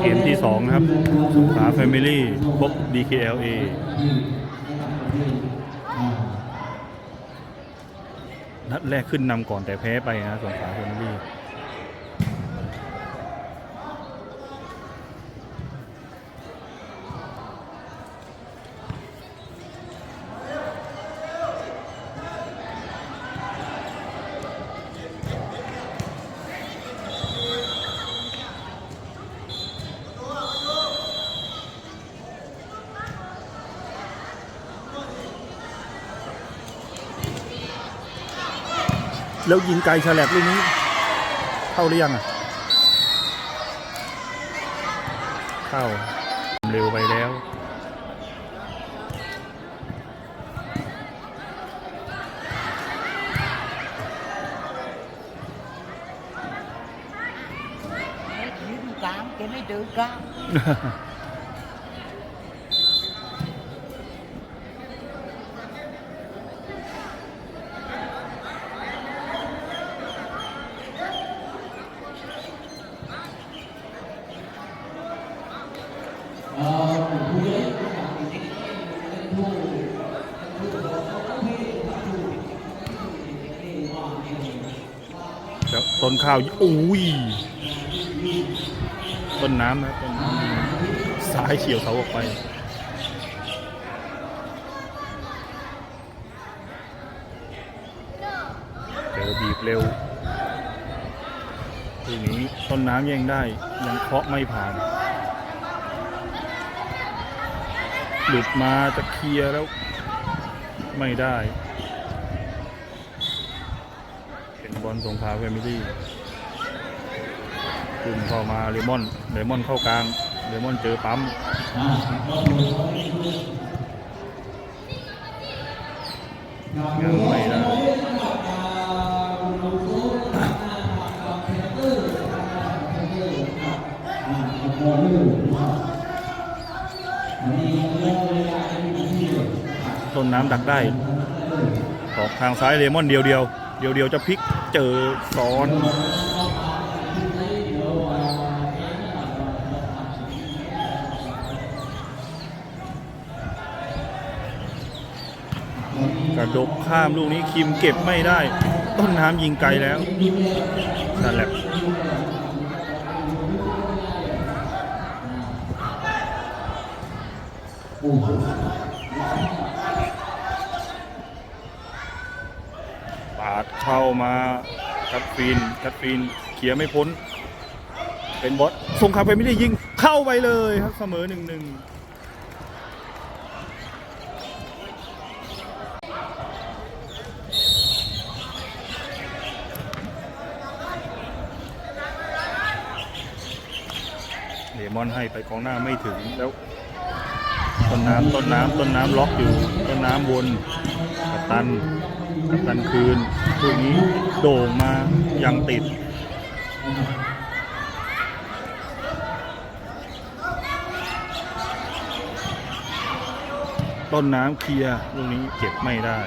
เกมที่2นะครับสงขาแฟมิลี่พบ DKLA นัดแรกขึ้นนำก่อนแต่แพ้ไปนะสงขาแฟมิลี่ แล้วยิงไกลฉลับลูกนี้ เข้าหรือยังอะ เข้า เร็วไปแล้วยืนกลางแกไม่เดินกลา นข้าวอุ้ยต้นน้ำนะต้นน้ำซ้ายเฉียวเขาออกไปเร็วบีบเร็วทีนี้ต้นน้ำยังได้ยังเคาะไม่ผ่าน หลุดมาจะเคลียร์แล้วไม่ได้ เป็นสงขาแฟมิลี่ขึ้นเข้ามาเลมอนเลมอนเข้ากลางเลมอนเจอปั๊มยังไม่ได้ต้นน้ำดักได้ออกทางซ้ายเลมอนเดียวเดียว ดี๋ยวเดี๋ยวจะพลิกเจอซ้อนกระดกข้ามลูกนี้คิมเก็บไม่ได้ ต้นน้ำยิงไกลแล้วนั่นแหละปาด เข้ามาคัดฟีนคัดฟีนเขียไม่พ้น เป็นบอสส่งขาไปไม่ได้ยิงเข้าไปเลยครับเสมอหนึ่งหนึ่งเลมอนให้ไปกองหน้าไม่ถึงแล้วต้นน้ำต้นน้ำต้นน้ำล็อกอยู่ ต้นน้ำวนกัปตันกัปตันคืน ลูกนี้โด่งมายังติดต้นน้ำเคลียร์ลูกนี้เก็บไม่ได้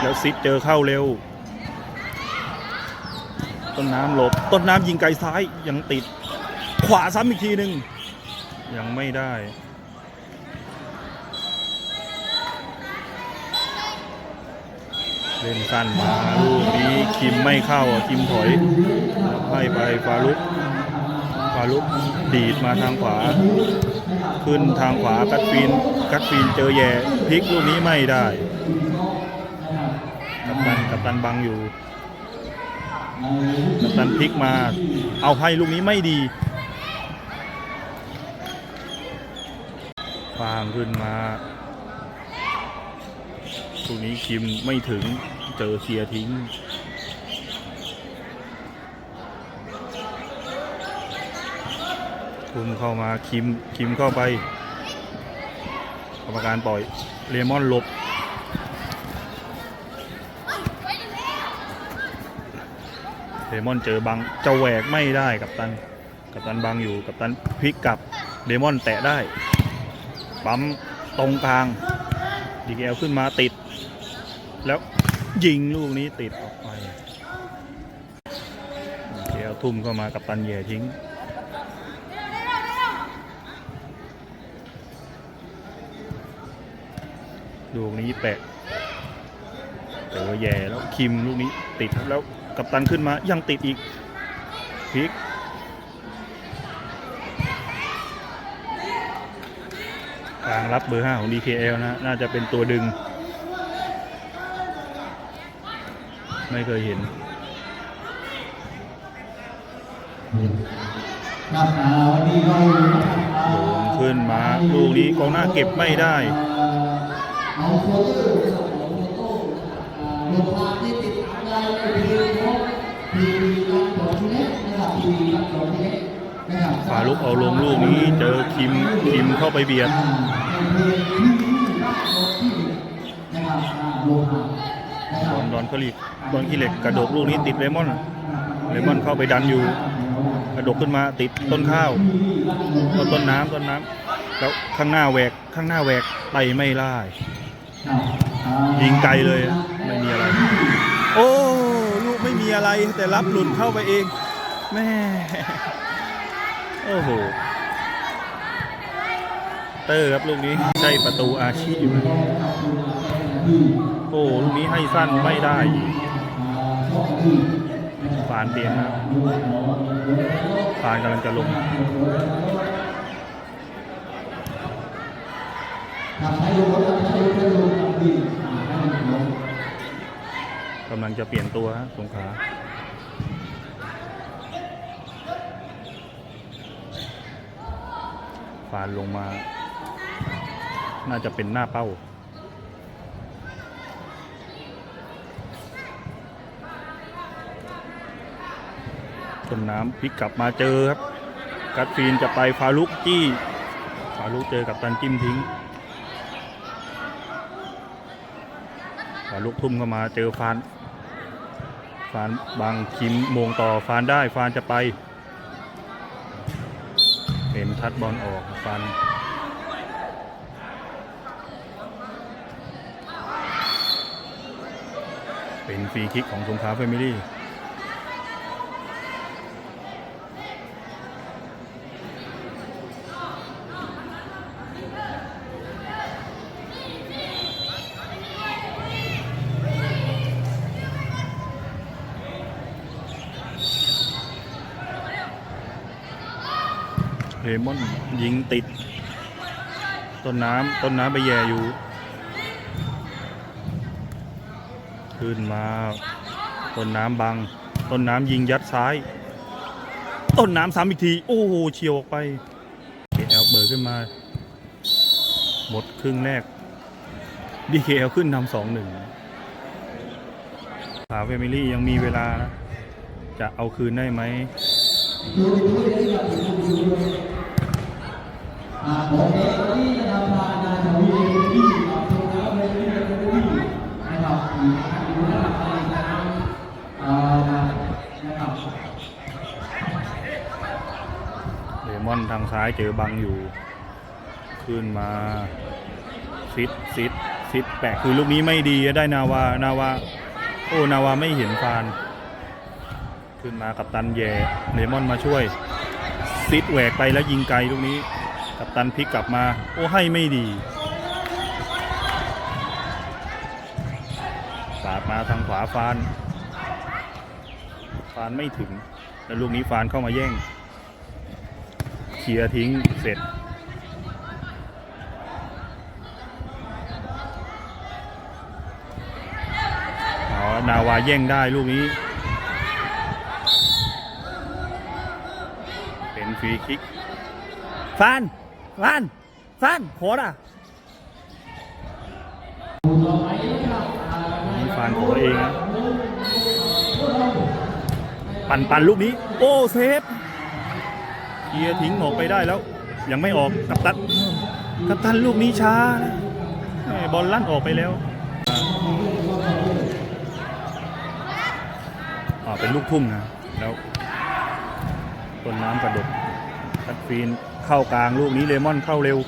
แล้วซิดเจอเข้าเร็ว ต้นน้ำหลบ ต้นน้ำยิงไกลซ้ายยังติด ขวาซ้ำอีกทีหนึ่งยังไม่ได้ เล่นสั้นมาลูกนี้คิมไม่เข้าอะคิมถอยให้ไปฟาลุกฟาลุกดีดมาทางขวา ขึ้นทางขวากัดฟีนกัดฟีนเจอแย่พลิกลูกนี้ไม่ได้กับตันกับตันบังอยู่กัปตันพลิกมา เอาให้ลูกนี้ไม่ดีฟางขึ้นมาลูกนี้คิมไม่ถึง เจอเคลียร์ทิ้ง คุมเข้ามาคิมคิมเข้าไปกรรมการปล่อยเลมอนหลบเดมอนเจอบังจะแหวกไม่ได้กับตัน กับตันบังอยู่กับตันพลิกกลับเดมอนแตะได้ปั๊มตรงกลางดีเอลขึ้นมาติด แล้ว ยิงลูกนี้ติดออกไปแล้วทุ่มเข้ามากับตันแย่ทิ้งลูกนี้แปะเจอแย่แล้วคิมลูกนี้ติดแล้วกับตันขึ้นมายังติดอีกพลิกกลางรับเบอร์ 5 ของ DKL นะ น่าจะเป็นตัวดึง ไม่เคยเห็นครับอ่าวันนี้เราโดนขึ้นมาลูกนี้กองหน้าเก็บไม่ได้เอาโฟโต้นะครับเอาโฟโต้อ่าลงภาพที่ติดตามได้ในเพจของพีวีรักดอกเล็กนะครับพีวีรักดอกเล็กนะครับฟาลุกเอาลงลูกนี้เจอคิมคิมเข้าไปเบียดอ่าในเพจพีวีรักดอกที่หนึ่งนะครับ อ่าลงภาพนะดรับอนดอนเขลีดอนขี้เหล็กกระโดดลูกนี้ติดเลมอนเลมอนเข้าไปดันอยู่ กระโดดขึ้นมาติดต้นข้าวต้นต้นน้ำต้นน้ำแล้วข้างหน้าแหวกข้างหน้าแหวกไปไม่ได้ยิงไกลเลยไม่มีอะไร โอ้ลูกไม่มีอะไร แต่รับหลุดเข้าไปเองแม่โอ้โหเตอร์ครับลูกนี้ใช่ประตูอาชีพ อ้ลูกนี้ให้สั้นไม่ได้อีกฟานเปลี่ยนนะฟานกำลังจะลงกำลังจะเปลี่ยนตัวฮะสงขาฟานลงมา น่าจะเป็นหน้าเป้า ต้นน้ำพลิกกลับมาเจอครับ กัดฟีนจะไปฟาลุกจี้ ฟาลุกเจอกับตันจิ้มทิ้ง ฟาลุกทุ่มเข้ามาเจอฟานฟานบางคิมมงต่อฟานได้ฟานจะไปเป็นทัดบอลออกฟานเป็นฟรีคิกของสงขลาแฟมิลี่ มอนยิงติด ต้นน้ำต้นน้ำไปแย่อยู่ ขึ้นมา ต้นน้ำบัง ต้นน้ำยิงยัดซ้าย ต้นน้ำซ้ำอีกที โอ้โหเฉียวออกไปเอลเบิร์ขึ้นมา หมดครึ่งแรกดีเคลขึ้นนำสองหนึ่งสาวเฟมิลี่ยังมีเวลานะ จะเอาคืนได้ไหม ดูดูได้กับดูดูด้วยอ่าบอกเองวันนี้นะครับพานาทวีที่กับโชว์แล้วเลยที่เดินไปที่นะครับมีการดูนะครับในการอ่านะครับเลมอนทางซ้ายเจอบังอยู่ ขึ้นมาซิดซิดซิดแปะคือลูกนี้ไม่ดีได้นาวานาวาโอ้นาวาไม่เห็นฟาน ขึ้นมากับตันแย่เลมอนมาช่วยซิดแหวกไปแล้วยิงไกลลูกนี้ กับตันพลิกกลับมา โอ้ให้ไม่ดีปาดมาทางขวาฟาน ฟานไม่ถึง แล้วลูกนี้ฟานเข้ามาแย่งเคลียร์ทิ้งเสร็จอาละนาวาแย่งได้ลูกนี้ เป็นฟรีคิกฟาน ฟานฟานโคดอะนี่ฟานขอเองนะปั่นปั่นลูกนี้ โอ้เซฟเคียร์ทิ้งออกไปได้แล้ว ยังไม่ออกกับตันกับตันลูกนี้ช้าบอลลั่นออกไปแล้วอ่าเป็นลูกทุ่มนะแล้วต้นน้ำกระดกตัดฟีน เข้ากลางลูกนี้เลมอนเข้าเร็ว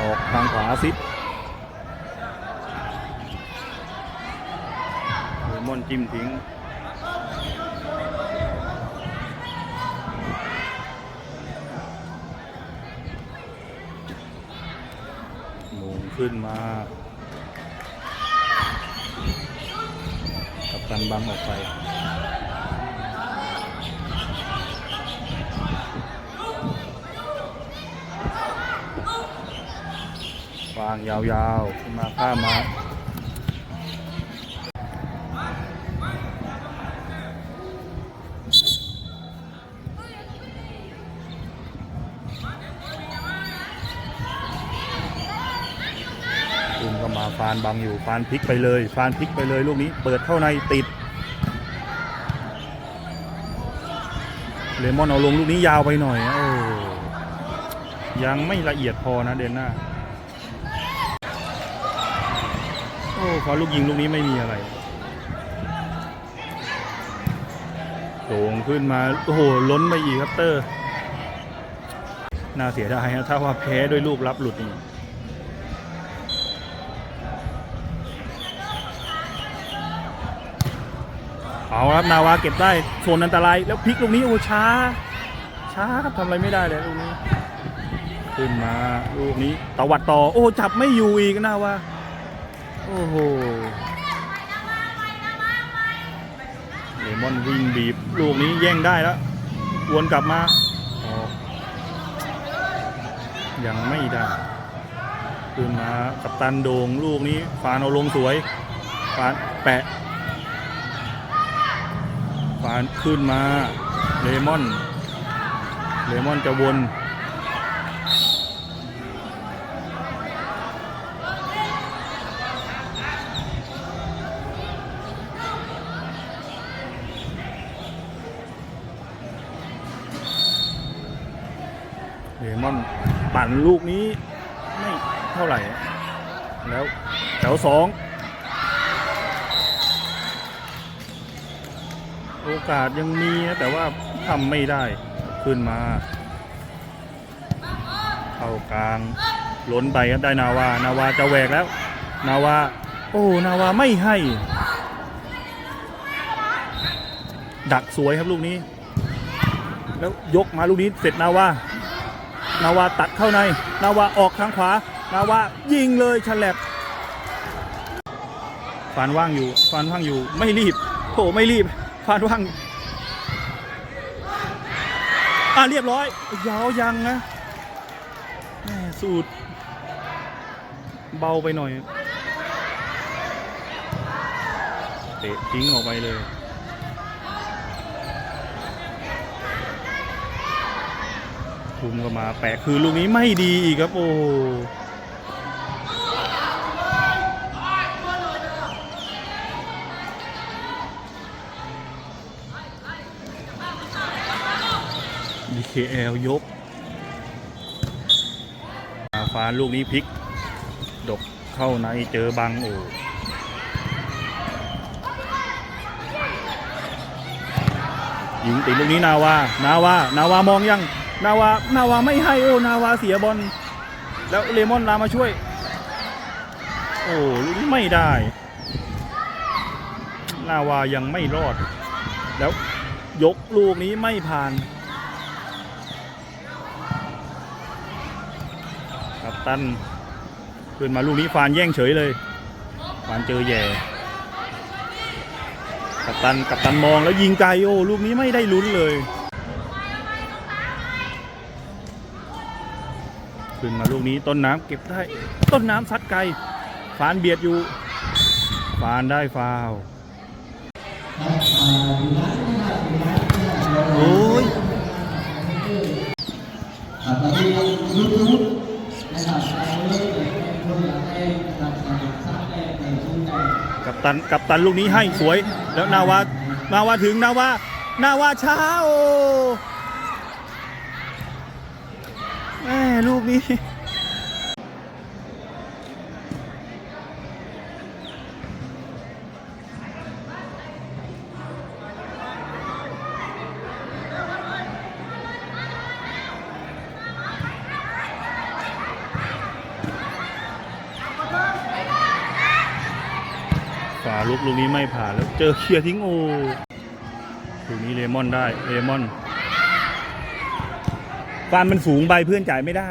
ออกทางขวาซิปเลมอนจิ้มทิ้งหมุนขึ้นมากับตันบังออกไปางยาวๆขึ้นมาข้ามมาคุมก็มาฟานบังอยู่ฟานพลิกไปเลยฟานพลิกไปเลยลูกนี้ เปิดเข้าในติดเลมอนเอาลงลูกนี้ยาวไปหน่อยโอ้ยังไม่ละเอียดพอนะเดนหน้า โอ้เขาลูกยิงลูกนี้ไม่มีอะไรโด่งขึ้นมา โอ้โห ล้นไปอีกครับเตอร์ น่าเสียดายนะถ้าว่าแพ้ด้วยลูกรับหลุดนี่เอาครับนาวาเก็บได้โซนอันตรายแล้วพลิกลูกนี้โอ้ช้า ช้าครับทำอะไรไม่ได้เลยลูกนี้ ขึ้นมาลูกนี้ตวัดต่อ โอ้จับไม่อยู่อีกนาวา โอ้โหเลมอนวิ่งบีบ ลูกนี้แย่งได้แล้ววนกลับมาออกยังไม่ได้ขึ้นมากับตันโดงลูกนี้ฟานเอาลงสวยฟานแปะฟานขึ้นมาเลมอน เลมอนจะวน เลมอน ปั่นลูกนี้ไม่เท่าไหร่ แล้วแถวสองโอกาสยังมีนะแต่ว่าทำไม่ได้ขึ้นมาเข้ากลางล้นไปครับได้นาวานาวาจะแหวกแล้ว นาวาโอ้นาวาไม่ให้ ดักสวยครับลูกนี้ แล้วยกมาลูกนี้เสร็จนาวา นาวาตัดเข้าใน นาวาออกทางขวา นาวายิงเลยฉลับฟานว่างอยู่ฟานว่างอยู่ไม่รีบโถไม่รีบฟานว่างอะเรียบร้อยยาวยังนะแสูตร เบาไปหน่อยเตะทิ้งออกไปเลยุมก็มาแปะคือลูกนี้ไม่ดีอีกครับโอ้ DKL ยกอาฟ้าลูกนี้พลิก ดกเข้าในเจอบังโอ้ยิงติดลูกนี้นาวา นาวา นาวามองยัง นาวานาวาไม่ให้โอ้นาวาเสียบอลแล้วเลมอนลามาช่วย โอ้ลูกนี้ไม่ได้ นาวายังไม่รอด แล้วยกลูกนี้ไม่ผ่านกับตันขึ้นมาลูกนี้ฟานแย่งเฉยเลยฟานเจอแย่กับตันกับตันมองแล้วยิงไกลโอ้ลูกนี้ไม่ได้ลุ้นเลย ขึ้นมาลูกนี้ต้นน้ำเก็บได้ ต้นน้ำซัดไกลฟานเบียดอยู่ฟานได้ฟาวโอ้ยกับตันกับตันลูกนี้ให้สวย แล้วนาวานาวาถึงนาวานาวาเช้าโอ้แม่ ลูกนี้ฝาลุกลูกนี้ไม่ผ่านแล้วเจอเคลียร์ทิ้งโอลูกนี้เลมอนได้เลมอน ฟานมันสูงใบเพื่อนจ่ายไม่ได้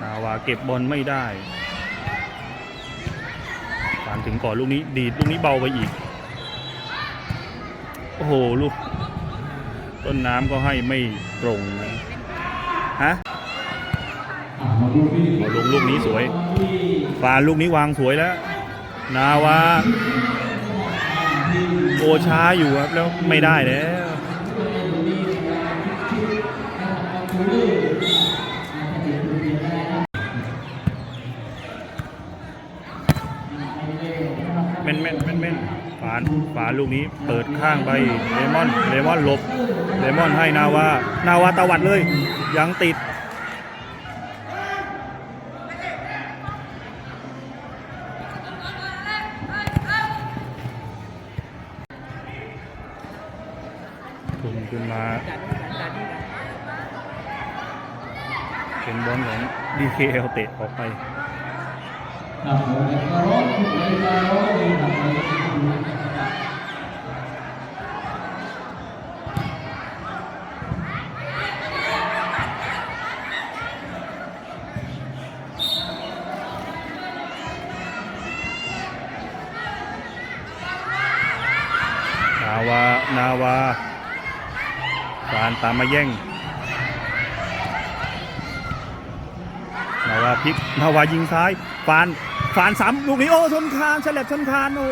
นาวาเก็บบอลไม่ได้ฟานถึงก่อนลูกนี้ดีดลูกนี้เบาไปอีก โอ้โหลูก ต้นน้ำก็ให้ไม่ตรงนะฮะมาดูพี่โอ้ลงลูกนี้สวยฟานลูกนี้วางสวยแล้ว นาวา โอช้าอยู่ครับ แล้วไม่ได้แล้วเม่นเม่นเม่นเม่นฝานฝานลูกนี้เปิดข้างไปเลมอนเลมอนหลบเลมอนให้นาวา นาวาตวัดเลย ยังติด ดีเคเอลเตะออกไปนาวา นาวา การตามมาแย่ง นาวา พลิกนาวายิงซ้ายฟานฟานซ้ำลูกนี้โอ้ชนคานฉลับชนคานโอ้